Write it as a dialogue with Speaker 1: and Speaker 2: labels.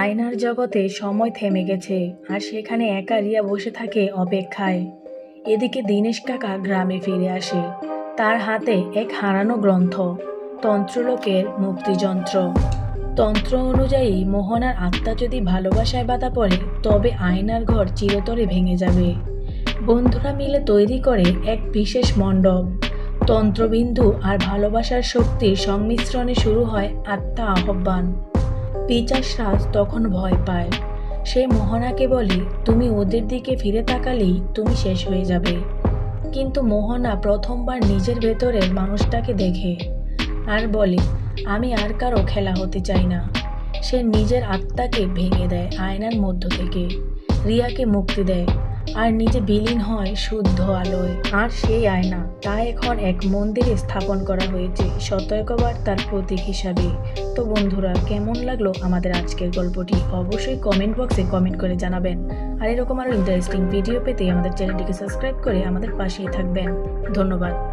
Speaker 1: আয়নার জগতে সময় থেমে গেছে, আর সেখানে একা রিয়া বসে থাকে অপেক্ষায়। এদিকে দিনেশ কাকা গ্রামে ফিরে আসে। তার হাতে এক হারানো গ্রন্থ, তন্ত্রলোকের মুক্তিযন্ত্র। তন্ত্র অনুযায়ী মোহনার আত্মা যদি ভালোবাসায় বাধা পড়ে, তবে আয়নার ঘর চিরতরে ভেঙে যাবে। বন্ধুরা মিলে তৈরি করে এক বিশেষ মণ্ডপ। তন্ত্রবিন্দু আর ভালোবাসার শক্তির সংমিশ্রণে শুরু হয় আত্মা আহ্বান। পিচাস রাজ তখন ভয় পায়। সে মোহনাকে বলে, তুমি ওদের দিকে ফিরে তাকালেই তুমি শেষ হয়ে যাবে। কিন্তু মোহনা প্রথমবার নিজের ভেতরের মানুষটাকে দেখে আর বলে, আমি আর কারও খেলা হতে চাই না। সে নিজের আত্মাকে ভেঙে দেয় আয়নার মধ্য থেকে। রিয়াকে মুক্তি দেয়। আর নিজে বিলীন হয় শুদ্ধ আলোয়। আর সেই আয়না, তা এখন এক মন্দিরে স্থাপন করা হয়েছে। সতর্কবার তার প্রতীক হিসাবে। তো বন্ধুরা, কেমন লাগল আমাদের আজকের গল্পটি? অবশ্যই কমেন্ট বক্সে কমেন্ট করে জানাবেন। আর এরকম আরও ইন্টারেস্টিং ভিডিও পেতে আমাদের চ্যানেলটিকে সাবস্ক্রাইব করে আমাদের পাশেই থাকবেন। ধন্যবাদ।